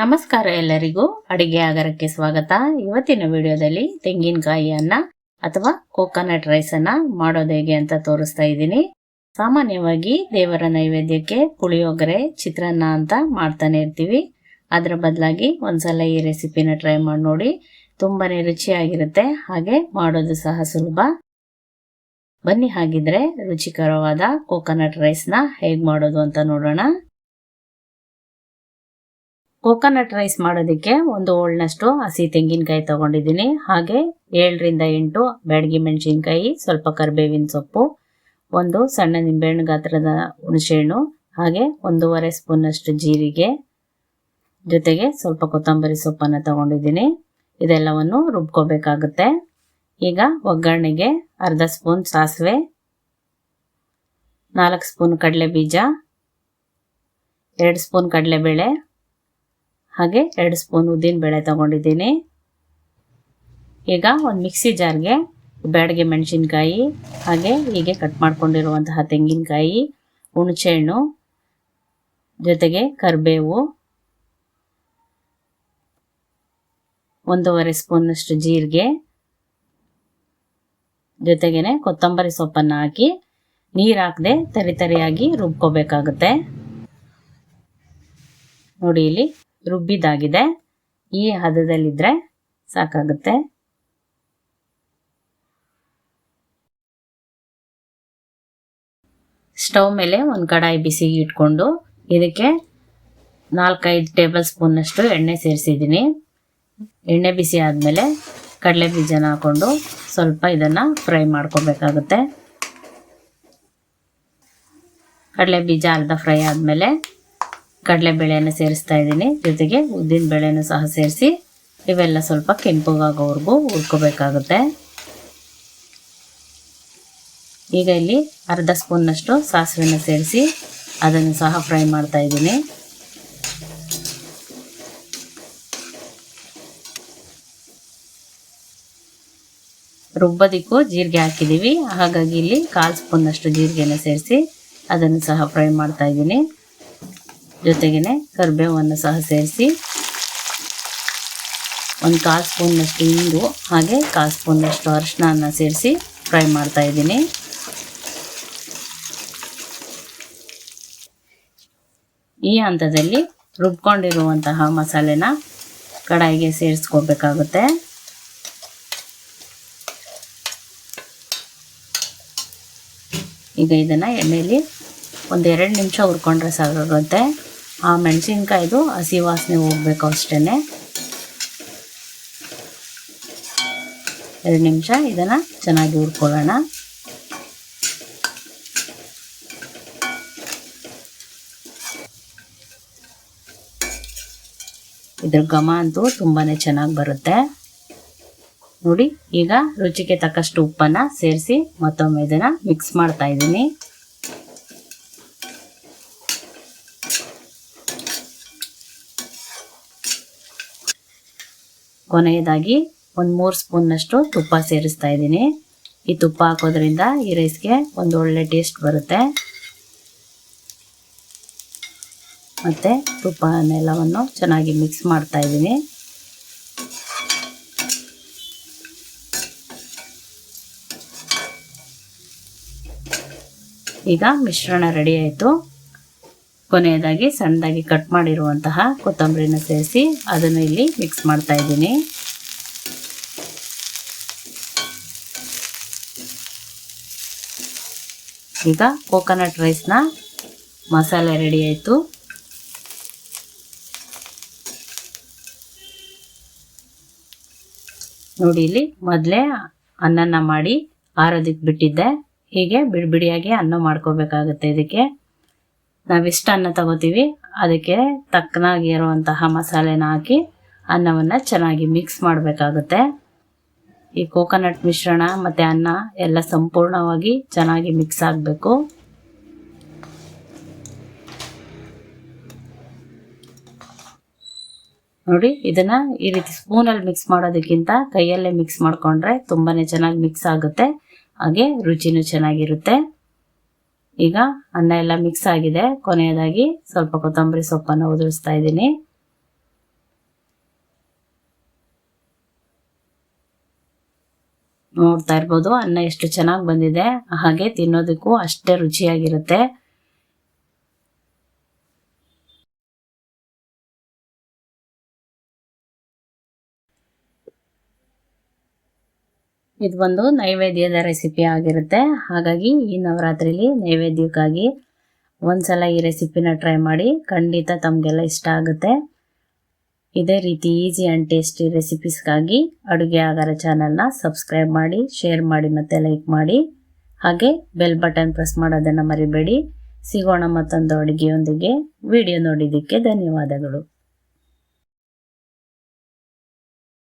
ನಮಸ್ಕಾರ ಎಲ್ಲರಿಗೂ. ಅಡಿಗೆ ಆಗರಕ್ಕೆ ಸ್ವಾಗತ. ಇವತ್ತಿನ ವಿಡಿಯೋದಲ್ಲಿ ತೆಂಗಿನಕಾಯಿಯನ್ನ ಅಥವಾ ಕೋಕೋನಟ್ ರೈಸ್ ಅನ್ನ ಮಾಡೋದು ಹೇಗೆ ಅಂತ ತೋರಿಸ್ತಾ ಇದ್ದೀನಿ. ಸಾಮಾನ್ಯವಾಗಿ ದೇವರ ನೈವೇದ್ಯಕ್ಕೆ ಪುಳಿಯೋಗರೆ, ಚಿತ್ರಾನ್ನ ಅಂತ ಮಾಡ್ತಾನೆ ಇರ್ತೀವಿ. ಅದರ ಬದಲಾಗಿ ಒಂದ್ಸಲ ಈ ರೆಸಿಪಿನ ಟ್ರೈ ಮಾಡಿ ನೋಡಿ. ತುಂಬಾನೇ ರುಚಿಯಾಗಿರುತ್ತೆ. ಹಾಗೆ ಮಾಡೋದು ಸಹ ಸುಲಭ. ಬನ್ನಿ, ಹಾಗಿದ್ರೆ ರುಚಿಕರವಾದ ಕೋಕೋನಟ್ ರೈಸ್ನ ಹೇಗೆ ಮಾಡೋದು ಅಂತ ನೋಡೋಣ. ಕೋಕೋನಟ್ ರೈಸ್ ಮಾಡೋದಕ್ಕೆ ಒಂದು ಓಳ್ನಷ್ಟು ಹಸಿ ತೆಂಗಿನಕಾಯಿ ತಗೊಂಡಿದ್ದೀನಿ. ಹಾಗೆ ಏಳರಿಂದ ಎಂಟು ಬ್ಯಾಡಗಿ ಮೆಣಸಿನ್ಕಾಯಿ, ಸ್ವಲ್ಪ ಕರಿಬೇವಿನ ಸೊಪ್ಪು, ಒಂದು ಸಣ್ಣ ನಿಂಬೆಹಣ್ಣು ಗಾತ್ರದ ಹುಣಸೆಹಣ್ಣು, ಹಾಗೆ ಒಂದೂವರೆ ಸ್ಪೂನಷ್ಟು ಜೀರಿಗೆ, ಜೊತೆಗೆ ಸ್ವಲ್ಪ ಕೊತ್ತಂಬರಿ ಸೊಪ್ಪನ್ನು ತಗೊಂಡಿದ್ದೀನಿ. ಇದೆಲ್ಲವನ್ನು ರುಬ್ಕೋಬೇಕಾಗುತ್ತೆ. ಈಗ ಒಗ್ಗರಣೆಗೆ ಅರ್ಧ ಸ್ಪೂನ್ ಸಾಸಿವೆ, ನಾಲ್ಕು ಸ್ಪೂನ್ ಕಡಲೆ ಬೀಜ ಎರಡು ಸ್ಪೂನ್ ಕಡಲೆಬೇಳೆ ಹಾಗೆ ಎರಡು ಸ್ಪೂನ್ ಉದ್ದಿನ ಬೇಳೆ ತಗೊಂಡಿದ್ದೀನಿ. ಈಗ ಒಂದು ಮಿಕ್ಸಿ ಜಾರ್ಗೆ ಬ್ಯಾಡಗೆ ಮೆಣಸಿನ್ಕಾಯಿ, ಹಾಗೆ ಹೀಗೆ ಕಟ್ ಮಾಡ್ಕೊಂಡಿರುವಂತಹ ತೆಂಗಿನಕಾಯಿ, ಹುಣಸೆಹಣ್ಣು, ಜೊತೆಗೆ ಕರಿಬೇವು, ಒಂದೂವರೆ ಸ್ಪೂನಷ್ಟು ಜೀರಿಗೆ, ಜೊತೆಗೇನೆ ಕೊತ್ತಂಬರಿ ಸೊಪ್ಪನ್ನು ಹಾಕಿ ನೀರು ಹಾಕದೆ ತರಿ ತರಿಯಾಗಿ ರುಬ್ಕೋಬೇಕಾಗುತ್ತೆ. ನೋಡಿ ಇಲ್ಲಿ ರುಬ್ಬಿದಾಗಿದೆ ಈ ಹದದಲ್ಲಿದ್ದರೆ ಸಾಕಾಗುತ್ತೆ. ಸ್ಟವ್ ಮೇಲೆ ಒಂದು ಕಡಾಯಿ ಬಿಸಿ ಇಟ್ಕೊಂಡು ಇದಕ್ಕೆ ನಾಲ್ಕೈದು ಟೇಬಲ್ ಸ್ಪೂನ್ನಷ್ಟು ಎಣ್ಣೆ ಸೇರಿಸಿದ್ದೀನಿ. ಎಣ್ಣೆ ಬಿಸಿ ಆದಮೇಲೆ ಕಡಲೆ ಬೀಜನ ಹಾಕ್ಕೊಂಡು ಸ್ವಲ್ಪ ಇದನ್ನು ಫ್ರೈ ಮಾಡ್ಕೋಬೇಕಾಗುತ್ತೆ. ಕಡಲೆ ಬೀಜ ಅರ್ಧ ಫ್ರೈ ಆದಮೇಲೆ ಕಡಲೆಬೇಳೆಯನ್ನು ಸೇರಿಸ್ತಾ ಇದ್ದೀನಿ. ಜೊತೆಗೆ ಉದ್ದಿನ ಬೇಳೆನೂ ಸಹ ಸೇರಿಸಿ, ಇವೆಲ್ಲ ಸ್ವಲ್ಪ ಕೆಂಪುಗಾಗೋವರೆಗೂ ಹುರ್ಕೋಬೇಕಾಗುತ್ತೆ. ಈಗ ಇಲ್ಲಿ ಅರ್ಧ ಸ್ಪೂನ್ನಷ್ಟು ಸಾಸಿವೆನ ಸೇರಿಸಿ ಅದನ್ನು ಸಹ ಫ್ರೈ ಮಾಡ್ತಾ ಇದ್ದೀನಿ. ರುಬ್ಬೋದಿಕ್ಕೂ ಜೀರಿಗೆ ಹಾಕಿದ್ದೀವಿ. ಹಾಗಾಗಿ ಇಲ್ಲಿ ಕಾಲು ಸ್ಪೂನ್ನಷ್ಟು ಜೀರಿಗೆನ ಸೇರಿಸಿ ಅದನ್ನು ಸಹ ಫ್ರೈ ಮಾಡ್ತಾ ಇದ್ದೀನಿ. ಜೊತೆಗೇ ಕರಿಬೇವನ್ನು ಸಹ ಸೇರಿಸಿ ಒಂದು ಕಾಲು ಸ್ಪೂನ್ನಷ್ಟು ಇಂಗು, ಹಾಗೆ ಕಾಲು ಸ್ಪೂನ್ನಷ್ಟು ಅರಿಶಿನ ಸೇರಿಸಿ ಫ್ರೈ ಮಾಡ್ತಾ ಇದ್ದೀನಿ. ಈ ಹಂತದಲ್ಲಿ ರುಬ್ಕೊಂಡಿರುವಂತಹ ಮಸಾಲೆನ ಕಡಾಯಿಗೆ ಸೇರಿಸ್ಕೋಬೇಕಾಗುತ್ತೆ. ಈಗ ಇದನ್ನು ಎಣ್ಣೆಯಲ್ಲಿ ಒಂದೆರಡು ನಿಮಿಷ ಹುರ್ಕೊಂಡ್ರೆ ಸಾಕಾಗುತ್ತೆ. ಆ ಮೆಣಸಿನ್ಕಾಯ್ದು ಹಸಿ ವಾಸನೆ ಹೋಗ್ಬೇಕು ಅಷ್ಟೇ ಎರಡು ನಿಮಿಷ ಇದನ್ನು ಚೆನ್ನಾಗಿ ಹುರ್ಕೊಳ್ಳೋಣ. ಇದ್ರ ಘಮ ಅಂತೂ ತುಂಬಾ ಚೆನ್ನಾಗಿ ಬರುತ್ತೆ. ನೋಡಿ, ಈಗ ರುಚಿಗೆ ತಕ್ಕಷ್ಟು ಉಪ್ಪನ್ನು ಸೇರಿಸಿ ಮತ್ತೊಮ್ಮೆ ಇದನ್ನು ಮಿಕ್ಸ್ ಮಾಡ್ತಾ ಇದ್ದೀನಿ. ಕೊನೆಯದಾಗಿ ಒಂದು ಮೂರು ಸ್ಪೂನ್ನಷ್ಟು ತುಪ್ಪ ಸೇರಿಸ್ತಾ ಇದ್ದೀನಿ. ಈ ತುಪ್ಪ ಹಾಕೋದ್ರಿಂದ ಈ ರೈಸ್ಗೆ ಒಂದು ಒಳ್ಳೆ ಟೇಸ್ಟ್ ಬರುತ್ತೆ. ಮತ್ತು ತುಪ್ಪನೆಲ್ಲವನ್ನು ಚೆನ್ನಾಗಿ ಮಿಕ್ಸ್ ಮಾಡ್ತಾ ಇದ್ದೀನಿ. ಈಗ ಮಿಶ್ರಣ ರೆಡಿ ಆಯಿತು. ಕೊನೆಯದಾಗಿ ಸಣ್ಣದಾಗಿ ಕಟ್ ಮಾಡಿರುವಂತಹ ಕೊತ್ತಂಬರಿನ ಸೇರಿಸಿ ಅದನ್ನು ಇಲ್ಲಿ ಮಿಕ್ಸ್ ಮಾಡ್ತಾ ಇದ್ದೀನಿ. ಈಗ ಕೋಕೋನಟ್ ರೈಸ್ನ ಮಸಾಲೆ ರೆಡಿ ಆಯಿತು. ನೋಡಿ ಇಲ್ಲಿ ಮೊದಲೇ ಅನ್ನನ ಮಾಡಿ ಆರೋದಕ್ಕೆ ಬಿಟ್ಟಿದ್ದೆ. ಹೀಗೆ ಬಿಡಿಬಿಡಿಯಾಗಿ ಅನ್ನ ಮಾಡ್ಕೋಬೇಕಾಗುತ್ತೆ ಇದಕ್ಕೆ. ನಾವಿಷ್ಟು ಅನ್ನ ತಗೋತೀವಿ. ಅದಕ್ಕೆ ತಕ್ಕನಾಗಿ ಇರುವಂತಹ ಮಸಾಲೆನ ಹಾಕಿ ಅನ್ನವನ್ನು ಚೆನ್ನಾಗಿ ಮಿಕ್ಸ್ ಮಾಡಬೇಕಾಗುತ್ತೆ. ಈ ಕೋಕೋನಟ್ ಮಿಶ್ರಣ ಮತ್ತು ಅನ್ನ ಎಲ್ಲ ಸಂಪೂರ್ಣವಾಗಿ ಚೆನ್ನಾಗಿ ಮಿಕ್ಸ್ ಆಗಬೇಕು. ನೋಡಿ, ಇದನ್ನು ಈ ರೀತಿ ಸ್ಪೂನಲ್ಲಿ ಮಿಕ್ಸ್ ಮಾಡೋದಕ್ಕಿಂತ ಕೈಯಲ್ಲೇ ಮಿಕ್ಸ್ ಮಾಡಿಕೊಂಡ್ರೆ ತುಂಬಾ ಚೆನ್ನಾಗಿ ಮಿಕ್ಸ್ ಆಗುತ್ತೆ. ಹಾಗೆ ರುಚಿನೂ ಚೆನ್ನಾಗಿರುತ್ತೆ. ಈಗ ಅನ್ನ ಎಲ್ಲ ಮಿಕ್ಸ್ ಆಗಿದೆ. ಕೊನೆಯದಾಗಿ ಸ್ವಲ್ಪ ಕೊತ್ತಂಬರಿ ಸೊಪ್ಪನ್ನು ಉದುರಿಸ್ತಾ ಇದ್ದೀನಿ. ನೋಡ್ತಾ ಇರ್ಬೋದು, ಅನ್ನ ಎಷ್ಟು ಚೆನ್ನಾಗಿ ಬಂದಿದೆ. ಹಾಗೆ ತಿನ್ನೋದಕ್ಕೂ ಅಷ್ಟೇ ರುಚಿಯಾಗಿರುತ್ತೆ. ಇದು ಒಂದು ನೈವೇದ್ಯದ ರೆಸಿಪಿ ಆಗಿರುತ್ತೆ. ಹಾಗಾಗಿ ಈ ನವರಾತ್ರಿಲಿ ನೈವೇದ್ಯಕ್ಕಾಗಿ ಒಂದ್ಸಲ ಈ ರೆಸಿಪಿನ ಟ್ರೈ ಮಾಡಿ ಖಂಡಿತ ತಮಗೆಲ್ಲ ಇಷ್ಟ ಆಗುತ್ತೆ. ಇದೇ ರೀತಿ ಈಸಿ ಆ್ಯಂಡ್ ಟೇಸ್ಟಿ ರೆಸಿಪೀಸ್ಗಾಗಿ ಅಡುಗೆ ಆಗಾರ ಚಾನಲ್ನ ಸಬ್ಸ್ಕ್ರೈಬ್ ಮಾಡಿ ಶೇರ್ ಮಾಡಿ ಮತ್ತು ಲೈಕ್ ಮಾಡಿ. ಹಾಗೆ ಬೆಲ್ ಬಟನ್ ಪ್ರೆಸ್ ಮಾಡೋದನ್ನು ಮರಿಬೇಡಿ. ಸಿಗೋಣ ಮತ್ತೊಂದು ಅಡುಗೆಯೊಂದಿಗೆ. ವಿಡಿಯೋ ನೋಡಿದ್ದಕ್ಕೆ ಧನ್ಯವಾದಗಳು.